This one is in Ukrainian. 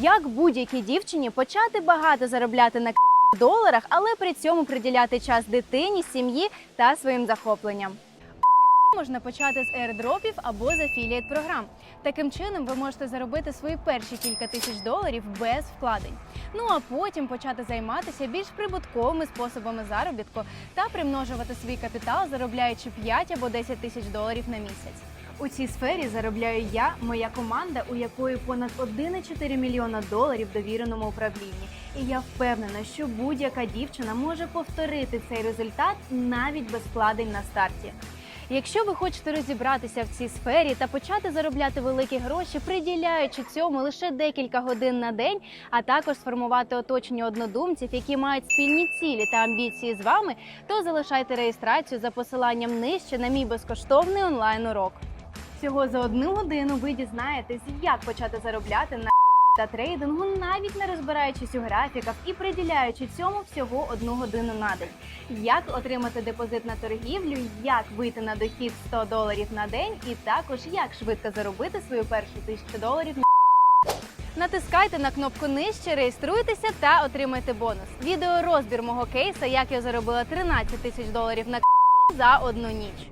Як будь-якій дівчині почати багато заробляти на в доларах, але при цьому приділяти час дитині, сім'ї та своїм захопленням. Можна почати з airdropів або з афілієт програм. Таким чином ви можете заробити свої перші кілька тисяч доларів без вкладень. Ну а потім почати займатися більш прибутковими способами заробітку та примножувати свій капітал, заробляючи 5 або 10 тисяч доларів на місяць. У цій сфері заробляю я, моя команда, у якої понад 1,4 мільйона доларів довіреному управлінні. І я впевнена, що будь-яка дівчина може повторити цей результат навіть без вкладень на старті. Якщо ви хочете розібратися в цій сфері та почати заробляти великі гроші, приділяючи цьому лише декілька годин на день, а також сформувати оточення однодумців, які мають спільні цілі та амбіції з вами, то залишайте реєстрацію за посиланням нижче на мій безкоштовний онлайн урок. Всього за одну годину ви дізнаєтесь, як почати заробляти на та трейдингу, навіть не розбираючись у графіках і приділяючи цьому всього одну годину на день. Як отримати депозит на торгівлю, як вийти на дохід 100 доларів на день, і також як швидко заробити свою першу тисячу доларів на. Натискайте на кнопку нижче, реєструйтеся та отримайте бонус. Відео розбір мого кейса, як я заробила 13 тисяч доларів на за одну ніч.